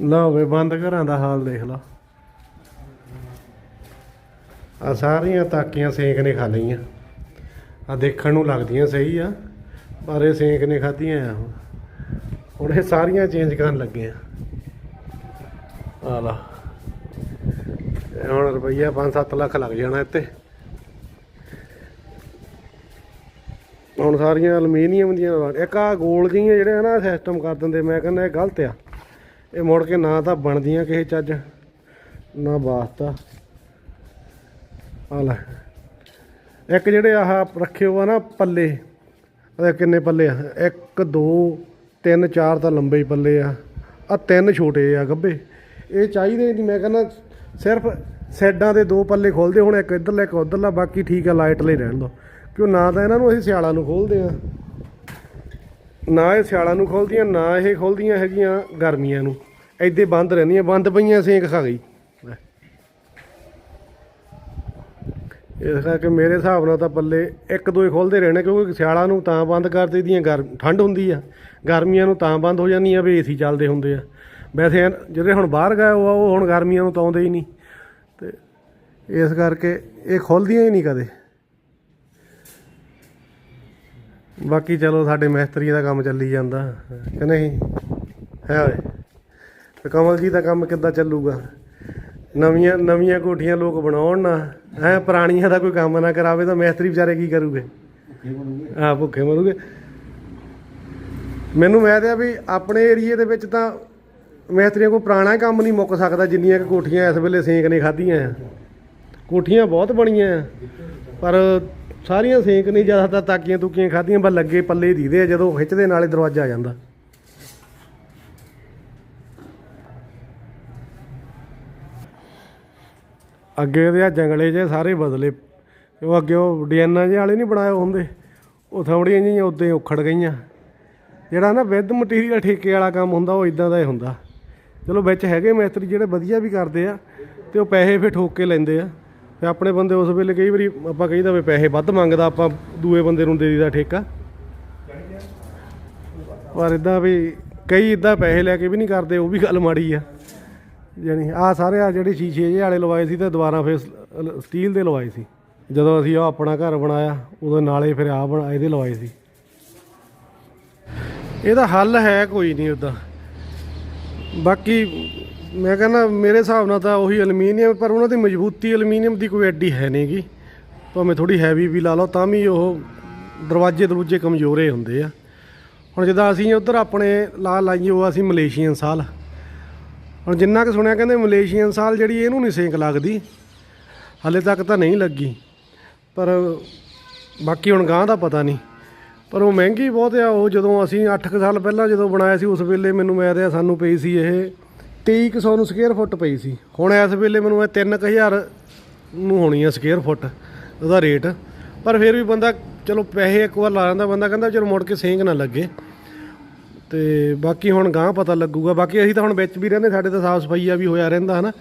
ਲਓ ਵੇ ਬੰਦ ਘਰਾਂ ਦਾ ਹਾਲ ਦੇਖ ਲਾ ਆ ਸਾਰੀਆਂ ਤਾਕੀਆਂ ਸੇਕ ਨੇ ਖਾ ਲਈਆਂ। ਆ ਦੇਖਣ ਨੂੰ ਲੱਗਦੀਆਂ ਸਹੀ ਆ, ਪਰ ਇਹ ਸੇਕ ਨੇ ਖਾਧੀਆਂ ਆ ਹੁਣ। ਇਹ ਸਾਰੀਆਂ ਚੇਂਜ ਕਰਨ ਲੱਗੇ ਆ ਆ ਲਾ ਹੁਣ ਰੁਪਈਆ 5-7 ਲੱਖ ਲੱਗ ਜਾਣਾ ਇੱਥੇ। ਹੁਣ ਸਾਰੀਆਂ ਅਲਮੀਨੀਅਮ ਦੀਆਂ ਇੱਕ ਆ ਗੋਲ ਜਿਹੀਆਂ ਜਿਹੜੇ ਆ ਨਾ ਸਿਸਟਮ ਕਰ ਦਿੰਦੇ, ਮੈਂ ਕਹਿੰਦਾ ਇਹ ਗਲਤ ਆ। ਇਹ ਮੁੜ ਕੇ ਨਾ ਤਾਂ ਬਣਦੀਆਂ ਕਿਸੇ ਚੱਜ, ਨਾ ਵਾਸਤਾ। ਆ ਲੈ। ਇੱਕ ਜਿਹੜੇ ਆਹ ਰੱਖੇ ਹੋ ਆ ਨਾ ਪੱਲੇ ਉਹਦੇ ਕਿੰਨੇ ਪੱਲੇ ਆ। 1 2 3 4 ਤਾਂ ਲੰਬੇ ਹੀ ਪੱਲੇ ਆ। ਆ ਤਿੰਨ ਛੋਟੇ ਆ ਗੱਬੇ। ਇਹ ਚਾਹੀਦੇ ਨਹੀਂ, ਮੈਂ ਕਹਿੰਦਾ ਸਿਰਫ ਸਾਈਡਾਂ ਦੇ ਦੋ ਪੱਲੇ ਖੋਲਦੇ ਹੁਣ, ਇੱਕ ਇੱਧਰਲਾ, ਇੱਕ ਉੱਧਰਲਾ, ਬਾਕੀ ਠੀਕ ਆ, ਲਾਈਟ ਲਈ ਰਹਿਣ ਦੋ। ਕਿਉਂ ਨਾ ਤਾਂ ਇਹਨਾਂ ਨੂੰ ਅਸੀਂ ਸਿਆਲਾਂ ਨੂੰ ਖੋਲਦੇ ਆ। ਨਾ ਇਹ ਸਿਆਲਾਂ ਨੂੰ ਖੋਲਦੀਆਂ, ਨਾ ਇਹ ਖੋਲਦੀਆਂ ਹੈਗੀਆਂ ਗਰਮੀਆਂ ਨੂੰ। ਐਦੇ ਬੰਦ ਰਹਿੰਦੀਆਂ, ਬੰਦ ਪਈਆਂ ਸੇਕ ਖਾ ਗਈ। ਇਸ ਕਰਕੇ ਮੇਰੇ ਹਿਸਾਬ ਨਾਲ ਤਾਂ ਪੱਲੇ ਇੱਕ ਦੋ ਹੀ ਖੋਲਦੇ ਰਹਿਣੇ, ਕਿਉਂਕਿ ਸਿਆਲਾਂ ਨੂੰ ਤਾਂ ਬੰਦ ਕਰ ਦਈਦੀਆਂ, ਗਰ, ਠੰਡ ਹੁੰਦੀ ਆ। ਗਰਮੀਆਂ ਨੂੰ ਤਾਂ ਬੰਦ ਹੋ ਜਾਂਦੀਆਂ, ਵੀ ਏਸੀ ਚੱਲਦੇ ਹੁੰਦੇ ਆ। ਵੈਸੇ ਜਿਹੜੇ ਹੁਣ ਬਾਹਰ ਗਏ ਉਹ ਉਹ ਹੁਣ ਗਰਮੀਆਂ ਨੂੰ ਤਾਂ ਆਉਂਦੇ ਹੀ ਨਹੀਂ। ਤੇ ਇਸ ਕਰਕੇ ਇਹ ਖੁੱਲਦੀਆਂ ਹੀ ਨਹੀਂ ਕਦੇ। ਬਾਕੀ ਚਲੋ ਸਾਡੇ ਮਿਸਤਰੀ ਦਾ ਕੰਮ ਚੱਲੀ ਜਾਂਦਾ ਕਿ ਨਹੀਂ? ਹੈ ਓਏ। ਤੇ ਕਮਲ ਜੀ ਦਾ ਕੰਮ ਕਿੱਦਾਂ ਚੱਲੂਗਾ? ਨਵੀਆਂ ਨਵੀਆਂ ਕੋਠੀਆਂ ਲੋਕ ਬਣਾਉਣ ਨਾ ਹੈ ਪੁਰਾਣੀਆਂ ਦਾ ਕੋਈ ਕੰਮ ਨਾ ਕਰਾਵੇ ਤਾਂ ਮਿਸਤਰੀ ਵਿਚਾਰੇ ਕੀ ਕਰੂਗੇ? ਆ ਭੁੱਖੇ ਮਰੂਗੇ। ਮੈਨੂੰ ਮੈਂ ਤੇ ਵੀ ਆਪਣੇ ਏਰੀਏ ਦੇ ਵਿੱਚ ਤਾਂ ਮਿਸਤਰੀਆਂ ਕੋਈ ਪੁਰਾਣਾ ਕੰਮ ਨਹੀਂ ਮੁੱਕ ਸਕਦਾ ਜਿੰਨੀਆਂ ਕਿ ਕੋਠੀਆਂ ਇਸ ਵੇਲੇ ਸੇਕ ਨੇ ਖਾਧੀਆਂ ਆ। ਕੋਠੀਆਂ ਬਹੁਤ ਬਣੀਆਂ ਆ ਪਰ ਸਾਰੀਆਂ ਸੇਕ ਨਹੀਂ, ਜ਼ਿਆਦਾਤਰ ਤਾਕੀਆਂ ਤੁਕੀਆਂ ਖਾਧੀਆਂ, ਬਸ ਲੱਗੇ ਪੱਲੇ ਦੀਦੇ ਆ, ਜਦੋਂ ਖਿੱਚਦੇ ਨਾਲੇ ਦਰਵਾਜ਼ਾ ਆ ਜਾਂਦਾ। ਅੱਗੇ ਦੇ ਆ ਜੰਗਲੇ ਜੇ ਸਾਰੇ ਬਦਲੇ। ਉਹ ਅੱਗੇ ਉਹ ਡਿਜ਼ਾਈਨਾਂ ਜਿਹੇ ਵਾਲੇ ਨਹੀਂ ਬਣਾਏ ਹੁੰਦੇ, ਉਹ ਥੋੜੀਆਂ ਜਿਹੀਆਂ ਉੱਦਾਂ ਹੀ ਉਖੜ ਗਈਆਂ। ਜਿਹੜਾ ਨਾ ਵਿਦ ਮਟੀਰੀਅਲ ਠੇਕੇ ਵਾਲਾ ਕੰਮ ਹੁੰਦਾ, ਉਹ ਇਦਾਂ ਦਾ ਹੀ ਹੁੰਦਾ। ਚਲੋ ਵਿੱਚ ਹੈਗੇ ਮਿਸਤਰੀ ਜਿਹੜੇ ਵਧੀਆ ਵੀ ਕਰਦੇ ਆ, ਤੇ ਉਹ ਪੈਸੇ ਫਿਰ ਠੋਕ ਕੇ ਲੈਂਦੇ ਆ। ਤੇ ਆਪਣੇ ਬੰਦੇ ਉਸ ਵੇਲੇ ਕਈ ਵਾਰੀ ਆਪਾਂ ਕਹੀਦਾ ਵੀ ਪੈਸੇ ਵੱਧ ਮੰਗਦਾ, ਆਪਾਂ ਦੂਏ ਬੰਦੇ ਨੂੰ ਦੇ ਦੀਦਾ ਠੇਕਾ। ਪਰ ਇਦਾਂ ਵੀ ਕਈ ਇਦਾਂ ਪੈਸੇ ਲੈ ਕੇ ਵੀ ਨਹੀਂ ਕਰਦੇ, ਉਹ ਵੀ ਗੱਲ ਮਾੜੀ ਆ। ਯਾਨੀ ਆ ਸਾਰੇ ਆ ਜਿਹੜੇ ਸ਼ੀਸ਼ੇ ਜਿਹੇ ਵਾਲੇ ਲਵਾਏ ਸੀ ਤੇ ਦੁਬਾਰਾ ਫਿਰ ਸਟੀਲ ਦੇ ਲਵਾਏ ਸੀ। ਜਦੋਂ ਅਸੀਂ ਉਹ ਆਪਣਾ ਘਰ ਬਣਾਇਆ, ਉਦੋਂ ਨਾਲੇ ਫਿਰ ਆ ਬਣਾ, ਇਹਦੇ ਲਵਾਏ ਸੀ। ਇਹਦਾ ਹੱਲ ਹੈ ਕੋਈ ਨਹੀਂ ਉਦਾਂ ਬਾਕੀ ਮੈਂ ਕਹਿੰਦਾ ਮੇਰੇ ਹਿਸਾਬ ਨਾਲ ਤਾਂ ਉਹੀ ਐਲੂਮੀਨੀਅਮ ਪਰ ਉਹਨਾਂ ਦੀ ਮਜ਼ਬੂਤੀ ਐਲੂਮੀਨੀਅਮ ਦੀ ਕੋਈ ਐਡੀ ਹੈ ਨਹੀਂਗੀ ਭਾਵੇਂ ਥੋੜੀ ਹੈਵੀ ਵੀ ਲਾ ਲਓ, ਤਾਂ ਵੀ ਉਹ ਦਰਵਾਜ਼ੇ ਦਰੂਜੇ ਕਮਜ਼ੋਰੇ ਹੁੰਦੇ ਆ। ਹੁਣ ਜਿੱਦਾਂ ਅਸੀਂ ਉਧਰ ਆਪਣੇ ਲਾ ਲਾਈਏ, ਉਹ ਅਸੀਂ ਮਲੇਸ਼ੀਅਨ ਸਾਲ। ਹੁਣ ਜਿੰਨਾ ਕੁ ਸੁਣਿਆ ਕਹਿੰਦੇ ਮਲੇਸ਼ੀਅਨ ਸਾਲ ਜਿਹੜੀ ਇਹਨੂੰ ਨਹੀਂ ਸੇਕ ਲੱਗਦੀ। ਹਲੇ ਤੱਕ ਤਾਂ ਨਹੀਂ ਲੱਗੀ। ਪਰ ਬਾਕੀ ਹੁਣ ਗਾਂ ਦਾ ਪਤਾ ਨਹੀਂ ਪਰ ਉਹ ਮਹਿੰਗੀ ਬਹੁਤ ਆ, ਉਹ ਜਦੋਂ ਅਸੀਂ 8 ਸਾਲ ਪਹਿਲਾਂ ਜਦੋਂ ਬਣਾਇਆ ਸੀ, ਉਸ ਵੇਲੇ ਮੈਨੂੰ ਮੈਂ ਆ ਸਾਨੂੰ ਪਈ ਸੀ ਇਹ 2300 ਨੂੰ ਸਕੁਅਰ ਫੁੱਟ ਪਈ ਸੀ। ਹੁਣ ਇਸ ਵੇਲੇ ਮੈਨੂੰ ਇਹ 3000 ਨੂੰ ਹੋਣੀ ਆ ਸਕੁਅਰ ਫੁੱਟ, ਉਹਦਾ ਰੇਟ। ਪਰ ਫਿਰ ਵੀ ਬੰਦਾ, ਚਲੋ ਪੈਸੇ ਇੱਕ ਵਾਰ ਲਾ ਜਾਂਦਾ ਬੰਦਾ ਕਹਿੰਦਾ ਚਲੋ ਮੁੜ ਕੇ ਸੇਂਗ ਨਾ ਲੱਗੇ। ਤੇ ਬਾਕੀ ਹੁਣ ਗਾਂ ਪਤਾ ਲੱਗੂਗਾ। ਬਾਕੀ ਅਸੀਂ ਤਾਂ ਹੁਣ ਵਿੱਚ ਵੀ ਰਹਿੰਦੇ, ਸਾਡੇ ਤਾਂ ਸਾਫ਼ ਸਫਾਈਆ ਵੀ ਹੋਇਆ ਰਹਿੰਦਾ, ਹਨਾ।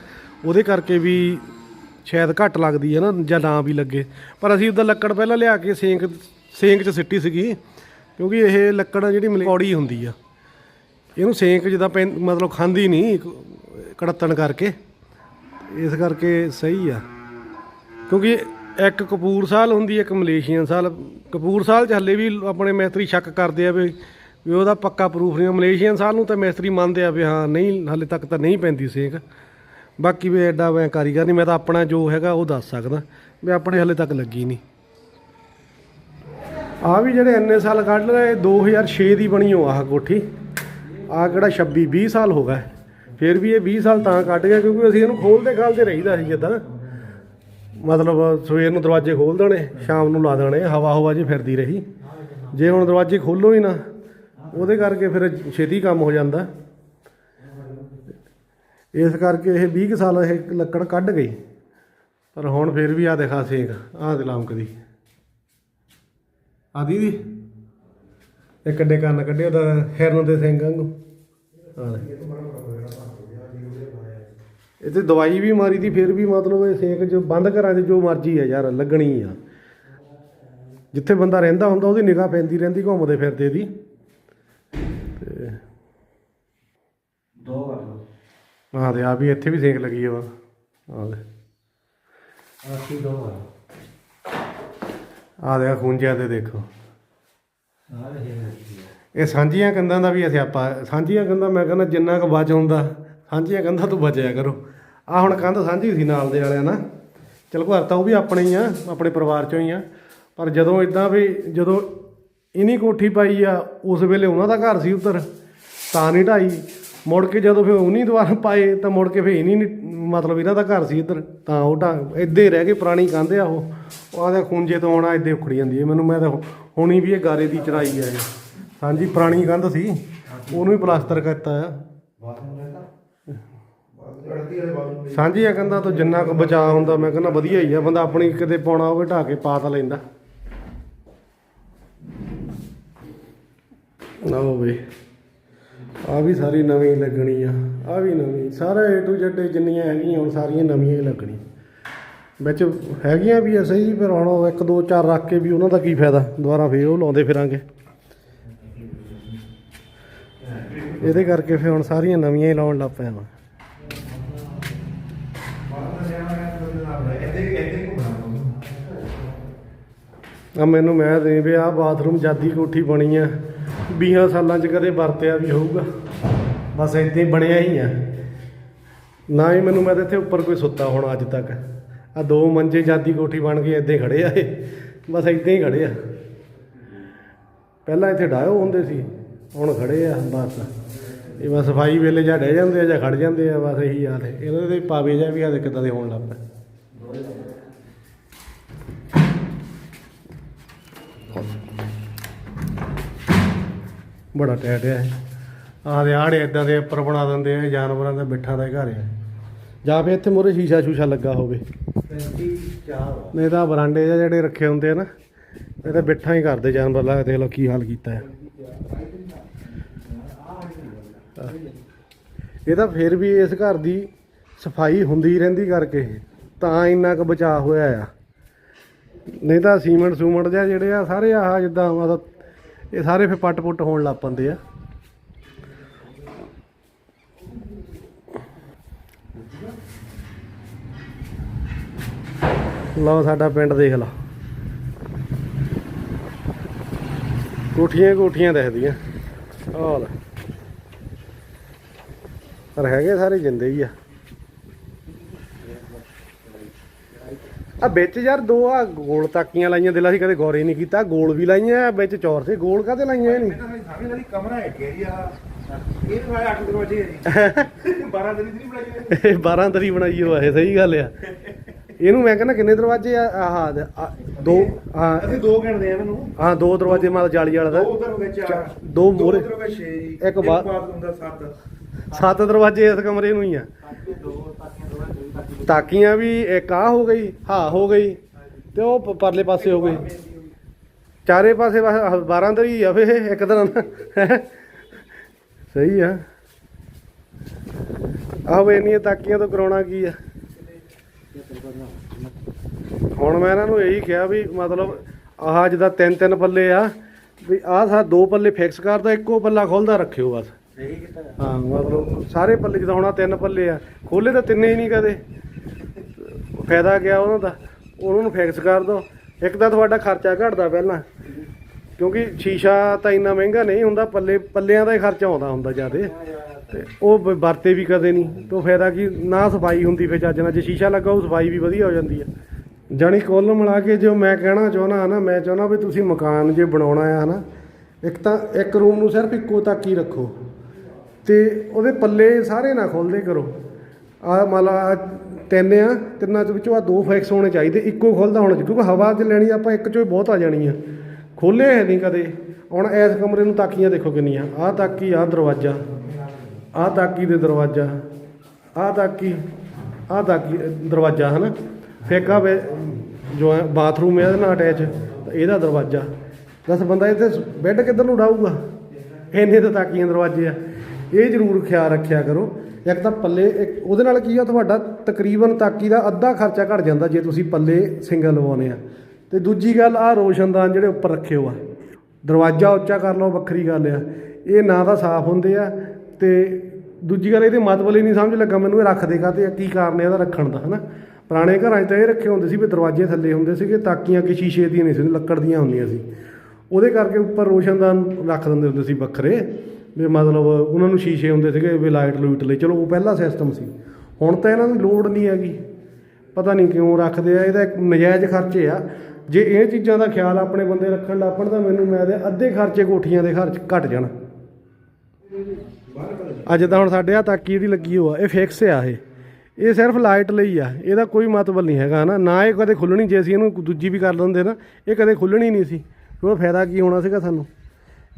ਉਹਦੇ ਕਰਕੇ ਵੀ ਸ਼ਾਇਦ ਘੱਟ ਲੱਗਦੀ ਹੈ ਨਾ, ਜਾਂ ਨਾ ਵੀ ਲੱਗੇ। ਪਰ ਅਸੀਂ ਉਹਦਾ ਲੱਕੜ ਪਹਿਲਾਂ ਲਿਆ ਕੇ ਸੇਂਕ ਸੇਂਕ 'ਚ ਸਿੱਟੀ ਸੀਗੀ, ਕਿਉਂਕਿ ਇਹ ਲੱਕੜ ਜਿਹੜੀ ਮਲਕੌੜੀ ਹੁੰਦੀ ਆ। ਇਹਨੂੰ ਸੇਂਕ ਜਿੱਦਾਂ ਪੈਂ ਮਤਲਬ ਖਾਂਦੀ ਨਹੀਂ ਕੜੱਤਣ ਕਰਕੇ। ਇਸ ਕਰਕੇ ਸਹੀ ਆ। ਕਿਉਂਕਿ ਇੱਕ ਕਪੂਰ ਸਾਲ ਹੁੰਦੀ, ਇੱਕ ਮਲੇਸ਼ੀਅਨ ਸਾਲ। ਕਪੂਰ ਸਾਲ 'ਚ ਹੱਲੇ ਵੀ ਆਪਣੇ ਮੈਸਤਰੀ ਸ਼ੱਕ ਕਰਦੇ ਆ ਵੀ ਵੀ ਉਹਦਾ ਪੱਕਾ ਪ੍ਰੂਫ ਨਹੀਂ। ਮਲੇਸ਼ੀਅਨ ਸਾਲ ਨੂੰ ਤਾਂ ਮੈਸਤਰੀ ਮੰਨਦੇ ਆ ਵੀ ਹਾਂ, ਨਹੀਂ, ਹੱਲੇ ਤੱਕ ਤਾਂ ਨਹੀਂ ਪੈਂਦੀ ਸੇਕ। ਬਾਕੀ ਵੀ ਐਡਾ ਮੈਂ ਕਾਰੀਗਰ ਨਹੀਂ, ਮੈਂ ਤਾਂ ਆਪਣਾ ਜੋ ਹੈਗਾ ਉਹ ਦੱਸ ਸਕਦਾ। ਵੀ ਆਪਣੇ ਹੱਲੇ ਤੱਕ ਲੱਗੀ ਨਹੀਂ। ਆ ਵੀ ਜਿਹੜੇ ਇੰਨੇ ਸਾਲ ਕੱਢ ਲਏ 2006 ਦੀ ਬਣੀ ਹੋ ਆਹ ਕੋਠੀ। ਆ ਕਿਹੜਾ 26 20 ਸਾਲ ਹੋ ਗਿਆ ਫਿਰ ਵੀ ਇਹ 20 ਸਾਲ ਤਾਂ ਕੱਢ ਗਿਆ, ਕਿਉਂਕਿ ਅਸੀਂ ਇਹਨੂੰ ਖੋਲਦੇ ਖਾਲਦੇ ਰਹੀਦਾ ਸੀ ਜਿੱਦਾਂ। ਮਤਲਬ ਸਵੇਰ ਨੂੰ ਦਰਵਾਜ਼ੇ ਖੋਲ ਦੇਣੇ, ਸ਼ਾਮ ਨੂੰ ਲਾ ਦੇਣੇ, ਹਵਾ ਹਵਾ ਜੀ ਫਿਰਦੀ ਰਹੀ। ਜੇ ਹੁਣ ਦਰਵਾਜ਼ੇ ਖੋਲੋ ਹੀ ਨਾ, ਉਹਦੇ ਕਰਕੇ ਫਿਰ ਛੇਤੀ ਕੰਮ ਹੋ ਜਾਂਦਾ। ਇਸ ਕਰਕੇ ਇਹ 20 ਕੁ ਸਾਲ ਇਹ ਲੱਕੜ ਕੱਢ ਗਈ। ਪਰ ਹੁਣ ਫਿਰ ਵੀ ਆ ਦਿਖਾ ਸੇਕ, ਆਹ ਦੇ ਲਮਕਦੀ। ਆ ਦੀਦੀ? ਇਹ ਕੱਡੇ ਕੰਨ ਕੱਢੇ ਉਹਦਾ ਹਿਰਨ ਦੇ ਸਿੰਘ ਵਾਂਗੂ। ਆਹ ਲੈ। ਇਹ ਤੇ ਦਵਾਈ ਵੀ ਮਾਰੀ ਦੀ ਫਿਰ ਵੀ ਮਤਲਬ ਇਹ ਸੇਕ ਜੋ ਬੰਦ ਘਰਾਂ 'ਚ ਜੋ ਮਰਜ਼ੀ ਆ ਯਾਰ ਲੱਗਣੀ ਆ। ਜਿੱਥੇ ਬੰਦਾ ਰਹਿੰਦਾ ਹੁੰਦਾ ਉਹਦੀ ਨਿਗਾਹ ਪੈਂਦੀ ਰਹਿੰਦੀ ਘੁੰਮਦੇ ਫਿਰਦੇ ਦੀ। ਦੋ ਕਰ ਲਓ ਆਹ ਦੇ ਆ ਵੀ ਇੱਥੇ ਵੀ ਸੇਕ ਲੱਗੀ ਆ ਵਾ। ਆਹ ਦੇ ਆਸੀ ਦੋ ਆ ਆਹ ਦੇ ਖੂੰਜਿਆਂ ਤੇ ਦੇਖੋ। ਆ ਇਹ ਸਾਂਝੀਆਂ ਕੰਧਾਂ ਦਾ ਵੀ ਅਸੀਂ ਆਪਾਂ, ਸਾਂਝੀਆਂ ਕੰਧਾਂ ਮੈਂ ਕਹਿੰਦਾ ਜਿੰਨਾ ਕੁ ਬਚ ਹੁੰਦਾ, ਸਾਂਝੀਆਂ ਕੰਧਾਂ ਤੋਂ ਬਚਿਆ ਕਰੋ। ਆ ਹੁਣ ਕੰਧ ਸਾਂਝੀ ਸੀ ਨਾਲ ਦੇ ਵਾਲਿਆਂ ਨਾਲ। ਚਲ ਘਰ ਤਾਂ ਉਹ ਵੀ ਆਪਣੇ ਹੀ ਆ, ਆਪਣੇ ਪਰਿਵਾਰ ਚੋਂ ਹੀ ਆ। ਪਰ ਜਦੋਂ ਇਦਾਂ ਵੀ ਜਦੋਂ ਇਨੀ ਕੋਠੀ ਪਾਈ ਆ, ਉਸ ਵੇਲੇ ਉਹਨਾਂ ਦਾ ਘਰ ਸੀ ਉੱਧਰ, ਤਾਂ ਨਹੀਂ ਢਾਈ। ਮੁੜ ਕੇ ਜਦੋਂ ਫਿਰ ਉਨੀ ਦੁਆਰਾ ਪਾਏ, ਤਾਂ ਮੁੜ ਕੇ ਫਿਰ ਇਨੀ ਮਤਲਬ ਇਹਨਾਂ ਦਾ ਘਰ ਸੀ ਇੱਧਰ, ਤਾਂ ਉਹ ਢਾ ਇੱਦਾਂ ਹੀ ਰਹਿ ਗਏ ਪੁਰਾਣੀ ਕੰਧ ਆ ਉਹ। ਆਦੇ ਖੂੰਜੇ ਤੋਂ ਆਉਣਾ ਇੱਦਾਂ ਉਖੜੀ ਜਾਂਦੀ ਹੈ। ਮੈਨੂੰ ਮੈਂ ਤਾਂ ਹੁਣੀ ਵੀ ਇਹ ਗਾਰੇ ਦੀ ਚੜਾਈ ਆ ਇਹ। ਹਾਂਜੀ ਪੁਰਾਣੀ ਕੰਧ ਸੀ। ਉਹਨੂੰ ਵੀ ਪਲਾਸਟਰ ਕਰਤਾ ਆ। ਬਾਥਰੂਮ ਸਾਂਝੀਆਂ ਕੰਧਾਂ ਤੋਂ ਜਿੰਨਾ ਕੁ ਬਚਾਅ ਹੁੰਦਾ ਮੈਂ ਕਹਿੰਦਾ ਵਧੀਆ ਹੀ ਆ। ਬੰਦਾ ਆਪਣੀ ਕਿਤੇ ਪਾਉਣਾ ਹੋਵੇ ਢਾ ਕੇ ਪਾ ਤਾਂ ਲੈਂਦਾ। ਲਓ ਬਈ ਆ ਵੀ ਸਾਰੀ ਨਵੀਂ ਲੱਗਣੀ ਆ। ਆ ਵੀ ਨਵੀਂ। ਸਾਰਾ A to Z ਜਿੰਨੀਆਂ ਹੈਗੀਆਂ ਹੁਣ ਸਾਰੀਆਂ ਨਵੀਆਂ ਹੀ ਲੱਗਣੀਆਂ। ਵਿੱਚ ਹੈਗੀਆਂ ਵੀ ਆ ਸਹੀ ਪਰ ਹੁਣ ਇੱਕ ਦੋ ਚਾਰ ਰੱਖ ਕੇ ਵੀ ਉਹਨਾਂ ਦਾ ਕੀ ਫਾਇਦਾ? ਦੁਬਾਰਾ ਫੇਰ ਉਹ ਲਾਉਂਦੇ ਫਿਰਾਂਗੇ। ਇਹਦੇ ਕਰਕੇ ਫੇਰ ਹੁਣ ਸਾਰੀਆਂ ਨਵੀਆਂ ਹੀ ਲਾਉਣ ਲੱਗ ਪਿਆ ਵਾ ਆ ਮੈਨੂੰ ਮੈਂ ਦੇ ਵੀ ਆ ਬਾਥਰੂਮ ਜਾਦੀ ਕੋਠੀ ਬਣੀ ਆ। 20 ਸਾਲਾਂ ਚ ਕਦੇ ਵਰਤਿਆ ਵੀ ਹੋਊਗਾ। ਬਸ ਇੱਥੇ ਬਣਿਆ ਹੀ ਆ। ਨਾ ਹੀ ਮੈਨੂੰ ਮੈਂ ਤਾਂ ਇੱਥੇ ਉੱਪਰ ਕੋਈ ਸੁੱਤਾ ਹੁਣ ਅੱਜ ਤੱਕ। ਆ ਦੋ ਮੰਜੇ ਜਾਦੀ ਕੋਠੀ ਬਣ ਕੇ ਇੱਦਾਂ ਹੀ ਖੜੇ ਆ ਇਹ। ਬਸ ਇੱਦਾਂ ਹੀ ਖੜੇ ਆ। ਪਹਿਲਾਂ ਇੱਥੇ ਡਾਇਓ ਹੁੰਦੇ ਸੀ, ਹੁਣ ਖੜੇ ਆ, ਬਸ। ਇਹ ਬਸ ਸਫ਼ਾਈ ਵੇਲੇ ਜਾਂ ਡਹਿ ਜਾਂਦੇ ਆ ਜਾਂ ਖੜ ਜਾਂਦੇ ਆ, ਬਸ ਇਹੀ ਹਾਲ ਹੈ। ਇਹਨਾਂ ਦੇ ਪਾਵੇ ਜਾਂ ਵੀ ਆ ਦੇ ਕਿੱਦਾਂ ਦੇ ਹੋਣ ਲੱਗ ਪਏ। ਬੜਾ ਟੈਟ ਹੈ ਆਹ ਦੇ ਆੜੇ ਇਦਾਂ ਦੇ ਉੱਪਰ ਬਣਾ ਦਿੰਦੇ ਆ ਜਾਨਵਰਾਂ ਦਾ ਬਿੱਠਾਂ ਦਾ ਘਰ ਆ। ਜਾਂ ਫਿਰ ਇੱਥੇ ਮੂਹਰੇ ਸ਼ੀਸ਼ਾ ਸ਼ੂਸ਼ਾ ਲੱਗਾ ਹੋਵੇ। 35 ਨਹੀਂ ਤਾਂ ਬਰਾਂਡੇ ਜਿਹੇ ਜਿਹੜੇ ਰੱਖੇ ਹੁੰਦੇ ਆ ਨਾ, ਇਹ ਤਾਂ ਬਿੱਠਾਂ ਹੀ ਕਰਦੇ ਜਾਨਵਰ ਲਾ ਦੇਖ ਲਓ ਕੀ ਹਾਲ ਕੀਤਾ ਹੈ ਇਹ ਤਾਂ ਫਿਰ ਵੀ ਇਸ ਘਰ ਦੀ ਸਫ਼ਾਈ ਹੁੰਦੀ ਰਹਿੰਦੀ ਕਰਕੇ ਤਾਂ ਇੰਨਾ ਕੁ ਬਚਾਅ ਹੋਇਆ ਆ। ਨਹੀਂ ਤਾਂ ਸੀਮੈਂਟ ਸੂਮੈਂਟ ਜਿਹਾ ਜਿਹੜੇ ਆ, ਸਾਰੇ ਆਹ ਜਿੱਦਾਂ ਮਤਲਬ ਇਹ ਸਾਰੇ ਫਿਰ ਪੱਟ ਪੁੱਟ ਹੋਣ ਲੱਗ ਪੈਂਦੇ ਆ। ਲਓ ਸਾਡਾ ਪਿੰਡ ਦੇਖ ਲਾ। ਕੋਠੀਆਂ ਹੀ ਕੋਠੀਆਂ ਦਿਖਦੀਆਂ। ਆਹ ਲੈ। ਪਰ ਹੈਗੇ ਸਾਰੇ ਜਿੰਦੇ ਹੀ ਆ। ਆ ਵਿੱਚ ਯਾਰ ਦੋ ਆ ਗੋਲ ਤਾਕੀਆਂ ਲਾਈਆਂ ਦਿਲਾਂ ਸੀ ਕਦੇ ਗੌਰੇ ਨਹੀਂ ਕੀਤਾ। ਗੋਲ ਵੀ ਲਾਈਆਂ ਆ, ਵਿੱਚ ਚੌਰ ਸੀ। ਗੋਲ ਕਾਤੇ ਲਾਈਆਂ ਇਹ ਨਹੀਂ ਸਾਹਮਣੇ ਵਾਲੀ ਕਮਰਾ ਹੈ ਕਿ ਆ ਇਹ ਵਾਲੇ 8 ਦਰਵਾਜ਼ੇ ਹੈ ਜੀ। 12 ਦਿਨ ਨਹੀਂ ਬਣਾਈ ਇਹ 12 ਤਰੀ ਬਣਾਈ ਹੋਆ ਇਹ ਸਹੀ ਗੱਲ ਆ। ਇਹਨੂੰ ਮੈਂ ਕਹਿੰਦਾ ਕਿੰਨੇ ਦਰਵਾਜ਼ੇ ਆ ਆਹ ਆ, ਦੋ ਹਾਂ। ਅਸੀਂ ਦੋ ਗਿਣਦੇ ਆ ਇਹਨਾਂ ਨੂੰ ਹਾਂ ਦੋ ਦਰਵਾਜ਼ੇ ਮਾਲ ਜਾਲੀ ਵਾਲਾ ਦੋ। ਦਾ ਉਧਰ ਹੋ ਗਏ ਚਾਰ ਦੋ ਮੂਹਰੇ। ਉਧਰ ਹੋ ਗਏ 6 ਜੀ। ਇੱਕ ਬਾਹਰ। ਬਾਥਰੂਮ ਦਾ 7 ਸੱਤ ਦਰਵਾਜ਼ੇ ਇਸ ਕਮਰੇ ਨੂੰ ਹੀ ਆ। ਦੋ ਤਾਕੀਆਂ ਦੋ ਤਾਕੀਆਂ ਵੀ ਇੱਕ ਆ ਹੋ ਗਈ ਹਾਂ ਹੋ ਗਈ। ਤੇ ਉਹ ਪ- ਪਰਲੇ ਪਾਸੇ ਹੋ ਗਈ। ਚਾਰੇ ਪਾਸੇ ਬਸ 12 ਤਰੀ ਆ ਫੇ ਇੱਕ ਤਰ੍ਹਾਂ ਦਾ ਹੈਂ। ਸਹੀ ਆ। ਆਹ ਇੰਨੀਆਂ ਤਾਕੀਆਂ ਤੋਂ ਕਰਾਉਣਾ ਕੀ ਆ? ਹੁਣ ਮੈਂ ਇਹਨਾਂ ਨੂੰ ਇਹੀ ਕਿਹਾ ਵੀ ਮਤਲਬ ਆਹ ਜਿੱਦਾਂ ਤਿੰਨ ਤਿੰਨ ਪੱਲੇ ਆ ਵੀ ਆਹ ਸਾ ਦੋ ਪੱਲੇ ਫਿਕਸ ਕਰਦਾ ਇੱਕੋ ਪੱਲਾ ਖੋਲਦਾ ਰੱਖਿਓ ਬਸ। ਹਾਂ ਮਤਲਬ ਸਾਰੇ ਪੱਲੇ ਜਿੱਦਾਂ ਹੁਣ ਤਿੰਨ ਪੱਲੇ ਆ ਖੋਲੇ ਤਾਂ ਤਿੰਨੇ ਹੀ ਨਹੀਂ ਕਦੇ। ਫਾਇਦਾ ਗਿਆ ਉਹਨਾਂ ਦਾ? ਉਹਨਾਂ ਨੂੰ ਫਿਕਸ ਕਰ ਦੋ। ਇੱਕ ਤਾਂ ਤੁਹਾਡਾ ਖਰਚਾ ਘਟਦਾ ਪਹਿਲਾਂ ਕਿਉਂਕਿ ਸ਼ੀਸ਼ਾ ਤਾਂ ਇੰਨਾ ਮਹਿੰਗਾ ਨਹੀਂ ਹੁੰਦਾ ਪੱਲੇ ਪੱਲਿਆਂ ਦਾ ਹੀ ਖਰਚਾ ਆਉਂਦਾ ਹੁੰਦਾ ਜਿਆਦੇ। ਤੇ ਉਹ ਬ- ਵਰਤੇ ਵੀ ਕਦੇ ਨਹੀਂ। ਤੋਂ ਫਾਇਦਾ ਕੀ? ਨਾ ਸਫ਼ਾਈ ਹੁੰਦੀ ਫਿਰ ਚੱਜ ਨਾਲ। ਜੇ ਸ਼ੀਸ਼ਾ ਲੱਗਾ, ਉਹ ਸਫ਼ਾਈ ਵੀ ਵਧੀਆ ਹੋ ਜਾਂਦੀ ਆ। ਜਾਣੀ ਕੁੱਲ ਮਿਲਾ ਕੇ ਜੋ ਮੈਂ ਕਹਿਣਾ ਚਾਹੁੰਦਾ ਨਾ, ਮੈਂ ਚਾਹੁੰਦਾ ਵੀ ਤੁਸੀਂ ਮਕਾਨ ਜੇ ਬਣਾਉਣਾ ਆ ਨਾ ਇੱਕ ਤਾਂ, ਇੱਕ ਰੂਮ ਨੂੰ ਸਿਰਫ ਇੱਕੋ ਤੱਕ ਹੀ ਰੱਖੋ। ਤੇ ਉਹਦੇ ਪੱਲੇ ਸਾਰੇ ਨਾ ਖੋਲਦੇ ਕਰੋ। ਆ ਮੰਨ ਤਿੰਨ ਆ, ਤਿੰਨਾਂ ਚ ਵਿੱਚੋਂ ਆ ਦੋ ਫਿਕਸ ਹੋਣੇ ਚਾਹੀਦੇ। ਇੱਕੋ ਖੁੱਲਦਾ ਹੋਣਾ ਚਾਹੀਦਾ, ਕਿਉਂਕਿ ਹਵਾ ਚ ਲੈਣੀ ਆਪਾਂ ਇੱਕ ਚੋਂ ਹੀ ਬਹੁਤ ਆ ਜਾਣੀ ਆ। ਖੋਲੇ ਹੈ ਨਹੀਂ ਕਦੇ। ਹੁਣ ਇਸ ਕਮਰੇ ਨੂੰ ਤਾਕੀਆਂ ਦੇਖੋ ਕਿੰਨੀਆਂ। ਆਹ ਤਾਕੀ, ਆਹ ਦਰਵਾਜ਼ਾ। ਆਹ ਤਾਕੀ ਦੇ ਦਰਵਾਜ਼ਾ, ਆਹ ਤਾਕੀ ਆਹ ਤਾਕੀ ਦਰਵਾਜ਼ਾ ਹਨਾ? ਫੇਕਾ ਵੇ ਜੋ ਹੈ, ਬਾਥਰੂਮ ਹੈ, ਇਹਦੇ ਨਾਲ ਅਟੈਚ ਇਹਦਾ ਦਰਵਾਜ਼ਾ। ਦਸ ਬੰਦਾ ਇੱਥੇ ਬੈੱਡ ਕਿੱਧਰ ਨੂੰ ਡਾਊਗਾ ਇੰਨੇ ਤਾਂ ਤਾਕੀਆਂ ਦਰਵਾਜ਼ੇ ਆ। ਇਹ ਜ਼ਰੂਰ ਖਿਆਲ ਰੱਖਿਆ ਕਰੋ। ਇੱਕ ਤਾਂ ਪੱਲੇ, ਇੱਕ ਉਹਦੇ ਨਾਲ ਕੀ ਆ, ਤੁਹਾਡਾ ਤਕਰੀਬਨ ਤਾਕੀ ਦਾ ਅੱਧਾ ਖਰਚਾ ਘਟ ਜਾਂਦਾ ਜੇ ਤੁਸੀਂ ਪੱਲੇ ਸਿੰਗਲ ਲਵਾਉਨੇ ਆ। ਤੇ ਦੂਜੀ ਗੱਲ ਆ ਰੋਸ਼ਨਦਾਨ ਜਿਹੜੇ ਉੱਪਰ ਰੱਖਿਓ ਆ। ਦਰਵਾਜ਼ਾ ਉੱਚਾ ਕਰ ਲਓ, ਵੱਖਰੀ ਗੱਲ ਆ। ਇਹ ਨਾ ਤਾਂ ਸਾਫ਼ ਹੁੰਦੇ ਆ ਤੇ ਦੂਜੀ ਗੱਲ, ਇਹਦੇ ਮਤਲਬ ਹੀ ਨਹੀਂ ਸਮਝ ਲੱਗਾ ਮੈਨੂੰ, ਇਹ ਰੱਖ ਦੇਗਾ ਤੇ ਕੀ ਕਾਰਨ ਹੈ ਇਹਦਾ ਰੱਖਣ ਦਾ, ਹਨਾ? ਪੁਰਾਣੇ ਘਰਾਂ 'ਚ ਤਾਂ ਇਹ ਰੱਖੇ ਹੁੰਦੇ ਸੀ ਵੀ ਦਰਵਾਜ਼ੇ ਥੱਲੇ ਹੁੰਦੇ ਸੀਗੇ ਤਾਕੀਆਂ ਕਿ ਸ਼ੀਸ਼ੇ ਦੀਆਂ ਨਹੀਂ ਸੀ, ਲੱਕੜ ਦੀਆਂ ਹੁੰਦੀਆਂ ਸੀ। ਉਹਦੇ ਕਰਕੇ ਉੱਪਰ ਰੋਸ਼ਨਦਾਨ ਰੱਖ ਦਿੰਦੇ ਹੁੰਦੇ ਸੀ ਵੱਖਰੇ, ਵੀ ਮਤਲਬ ਉਹਨਾਂ ਨੂੰ ਸ਼ੀਸ਼ੇ ਹੁੰਦੇ ਸੀਗੇ ਵੀ ਲਾਈਟ ਲੂਟ ਲਈ। ਚਲੋ, ਉਹ ਪਹਿਲਾ ਸਿਸਟਮ ਸੀ। ਹੁਣ ਤਾਂ ਇਹਨਾਂ ਨੂੰ ਲੋੜ ਨਹੀਂ ਹੈਗੀ। ਪਤਾ ਨਹੀਂ ਕਿਉਂ ਰੱਖਦੇ ਆ, ਇਹਦਾ ਇੱਕ ਨਜਾਇਜ਼ ਖਰਚੇ ਆ। ਜੇ ਇਹ ਚੀਜ਼ਾਂ ਦਾ ਖਿਆਲ ਆਪਣੇ ਬੰਦੇ ਰੱਖਣ ਲੱਪਣ ਤਾਂ ਮੈਨੂੰ ਮੈਂ ਦੇ ਅੱਧੇ ਖਰਚੇ ਕੋਠੀਆਂ ਦੇ ਖਰਚ ਘਟ ਜਾਣ। ਅੱਜ ਤਾਂ ਹੁਣ ਸਾਡੇ ਆ ਤਾਕੀ ਜਿਹੜੀ ਲੱਗੀ ਹੋ ਆ ਇਹ ਫਿਕਸ ਆ ਇਹ। ਇਹ ਸਿਰਫ ਲਾਈਟ ਲਈ ਆ। ਇਹਦਾ ਕੋਈ ਮਤਲਬ ਨਹੀਂ ਹੈਗਾ ਨਾ ਨਾ ਇਹ ਕਦੇ ਖੁੱਲਣੀ ਜੇ ਅਸੀਂ ਇਹਨੂੰ ਦੂਜੀ ਵੀ ਕਰ ਲੈਂਦੇ ਨਾ, ਇਹ ਕਦੇ ਖੁੱਲਣੀ ਨਹੀਂ ਸੀ। ਉਹ ਫਾਇਦਾ ਕੀ ਹੋਣਾ ਸੀਗਾ ਸਾਨੂੰ?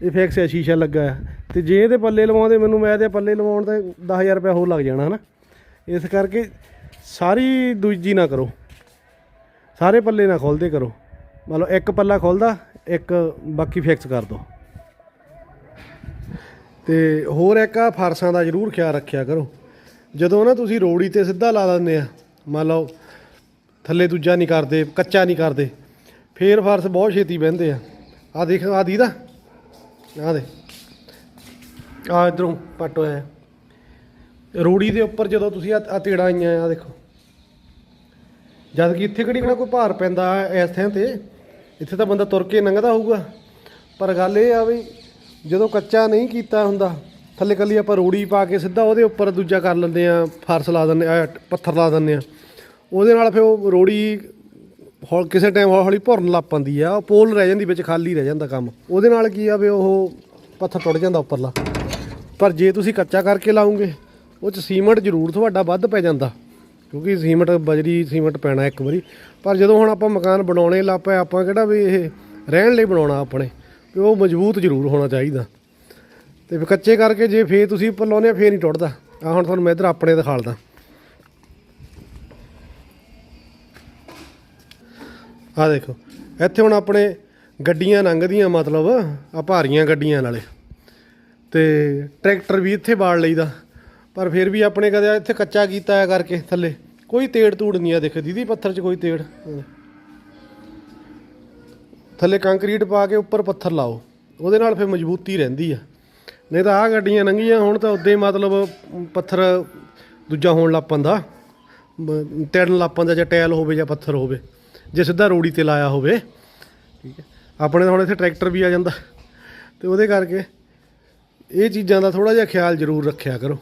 ਇਹ ਫਿਕਸ ਆ, ਸ਼ੀਸ਼ਾ ਲੱਗਾ ਆ। ਤੇ ਜੇ ਇਹਦੇ ਪੱਲੇ ਲਵਾਉਂਦੇ, ਮੈਨੂੰ ਮੈਂ ਇਹਦੇ ਪੱਲੇ ਲਵਾਉਣ ਤੇ 10000 ਰੁਪਏ ਹੋਰ ਲੱਗ ਜਾਣਾ, ਹਨਾ? ਇਸ ਕਰਕੇ ਸਾਰੀ ਦੂਜੀ ਨਾ ਕਰੋ। ਸਾਰੇ ਪੱਲੇ ਨਾ ਖੋਲਦੇ ਕਰੋ। ਮਤਲਬ ਇੱਕ ਪੱਲਾ ਖੋਲਦਾ, ਇੱਕ ਬਾਕੀ ਫਿਕਸ ਕਰ ਦੋ। ਤੇ ਹੋਰ ਇੱਕ ਆ ਫਰਸਾਂ ਦਾ ਜ਼ਰੂਰ ਖਿਆਲ ਰੱਖਿਆ ਕਰੋ। ਜਦੋਂ ਨਾ ਤੁਸੀਂ ਰੋੜੀ ਤੇ ਸਿੱਧਾ ਲਾ ਦਿੰਦੇ ਆ, ਮੰਨ ਲਓ, ਥੱਲੇ ਦੂਜਾ ਨਹੀਂ ਕਰਦੇ, ਕੱਚਾ ਨਹੀਂ ਕਰਦੇ, ਫੇਰ ਫਰਸ ਬਹੁਤ ਛੇਤੀ ਬਹਿੰਦੇ ਆ। ਆ ਦੇਖ ਆ ਦੀ ਦਾ ਆ ਦੇ। ਆ ਇਧਰੋਂ ਪੱਟ ਹੋਇਆ। ਹੈ। ਰੋੜੀ ਦੇ ਉੱਪਰ ਜਦੋਂ ਤੁਸੀਂ ਆ ਤੇੜਾ ਆਈਆਂ ਆ ਦੇਖੋ। ਜਦ ਕਿ ਇੱਥੇ ਕਿਹੜੀ ਕਿਹੜਾ ਕੋਈ ਭਾਰ ਪੈਂਦਾ ਇਸ ਥਾਂ ਤੇ, ਇੱਥੇ ਤਾਂ ਬੰਦਾ ਤੁਰ ਕੇ ਲੰਘਦਾ ਹੋਊਗਾ। ਪਰ ਗੱਲ ਇਹ ਆ ਵੀ ਜਦੋਂ ਕੱਚਾ ਨਹੀਂ ਕੀਤਾ ਹੁੰਦਾ, ਥੱਲੇ ਕੱਲੀ ਆਪਾਂ ਰੋੜੀ ਪਾ ਕੇ ਸਿੱਧਾ ਉਹਦੇ ਉੱਪਰ ਦੂਜਾ ਕਰ ਲੈਂਦੇ ਆ ਫਰਸ਼ ਲਾ ਦਿੰਦੇ ਆ ਪੱਥਰ ਲਾ ਦਿੰਦੇ ਆ ਉਹਦੇ ਨਾਲ ਫਿਰ ਉਹ ਰੋੜੀ ਹੌਲ ਕਿਸੇ ਟਾਈਮ ਹੌਲੀ ਹੌਲੀ ਭੁਰਨ ਲੱਗ ਪੈਂਦੀ ਆ, ਉਹ ਪੋਲ ਰਹਿ ਜਾਂਦੀ, ਵਿੱਚ ਖਾਲੀ ਰਹਿ ਜਾਂਦਾ ਕੰਮ। ਉਹਦੇ ਨਾਲ ਕੀ ਆ ਵੀ ਉਹ ਪੱਥਰ ਟੁੱਟ ਜਾਂਦਾ ਉੱਪਰਲਾ। ਪਰ ਜੇ ਤੁਸੀਂ ਕੱਚਾ ਕਰਕੇ ਲਾਉਂਗੇ, ਉਹ ਚ ਸੀਮੈਂਟ ਜ਼ਰੂਰ ਤੁਹਾਡਾ ਵੱਧ ਪੈ ਜਾਂਦਾ, ਕਿਉਂਕਿ ਸੀਮੈਂਟ ਬਜਰੀ, ਸੀਮੈਂਟ ਪੈਣਾ ਇੱਕ ਵਾਰੀ। ਪਰ ਜਦੋਂ ਹੁਣ ਆਪਾਂ ਮਕਾਨ ਬਣਾਉਣੇ ਲੱਗ ਪਏ, ਆਪਾਂ ਕਿਹੜਾ ਵੀ ਇਹ ਰਹਿਣ ਲਈ ਬਣਾਉਣਾ ਆਪਣੇ। ਵੀ ਉਹ ਮਜ਼ਬੂਤ ਜ਼ਰੂਰ ਹੋਣਾ ਚਾਹੀਦਾ। ਤੇ ਫਿਰ ਕੱਚੇ ਕਰਕੇ ਜੇ ਫੇਰ ਤੁਸੀਂ ਉੱਪਰ ਲਾਉਂਦੇ ਆ, ਫੇਰ ਨਹੀਂ ਟੁੱਟਦਾ। ਆ ਹੁਣ ਤੁਹਾਨੂੰ ਮੈਂ ਇੱਧਰ ਆਪਣੇ ਦਿਖਾਲਦਾ। ਆ ਦੇਖੋ, ਇੱਥੇ ਹੁਣ ਆਪਣੇ ਗੱਡੀਆਂ ਲੰਘਦੀਆਂ, ਮਤਲਬ ਆ ਭਾਰੀਆਂ ਗੱਡੀਆਂ ਨਾਲੇ। ਤੇ ਟਰੈਕਟਰ ਵੀ ਇੱਥੇ ਬਾੜ ਲਈਦਾ। ਪਰ ਫਿਰ ਵੀ ਆਪਣੇ ਕਦੇ ਇੱਥੇ ਕੱਚਾ ਕੀਤਾ ਹੈ ਕਰਕੇ ਥੱਲੇ। ਕੋਈ ਤੇੜ ਤੂੜ ਨਹੀਂ ਆ ਦੇਖੋ, ਦੀਦੀ ਪੱਥਰ 'ਚ ਕੋਈ ਤੇੜ। ਥੱਲੇ ਕੰਕਰੀਟ ਪਾ ਕੇ ਉੱਪਰ ਪੱਥਰ ਲਾਓ, ਉਹਦੇ ਨਾਲ ਫਿਰ ਮਜ਼ਬੂਤੀ ਰਹਿੰਦੀ ਆ। ਨਹੀਂ ਤਾਂ ਆਹ ਗੱਡੀਆਂ ਲੰਘੀਆਂ ਹੁਣ ਤਾਂ ਉਦੋਂ ਹੀ ਮਤਲਬ ਪੱਥਰ ਦੂਜਾ ਹੋਣ ਲੱਗ ਪੈਂਦਾ ਬ- ਤੇੜਨ ਲੱਗ ਪੈਂਦਾ ਜਾਂ ਟੈਲ ਹੋਵੇ ਜਾਂ ਪੱਥਰ ਹੋਵੇ, ਜੇ ਸਿੱਧਾ ਰੋੜੀ ਤੇ ਲਾਇਆ ਹੋਵੇ, ਠੀਕ ਹੈ। ਆਪਣੇ ਹੁਣ ਇੱਥੇ ਟਰੈਕਟਰ ਵੀ ਆ ਜਾਂਦਾ, ਤੇ ਉਹਦੇ ਕਰਕੇ ਇਹ ਚੀਜ਼ਾਂ ਦਾ ਥੋੜਾ ਜਿਹਾ ਖਿਆਲ ਜ਼ਰੂਰ ਰੱਖਿਆ ਕਰੋ।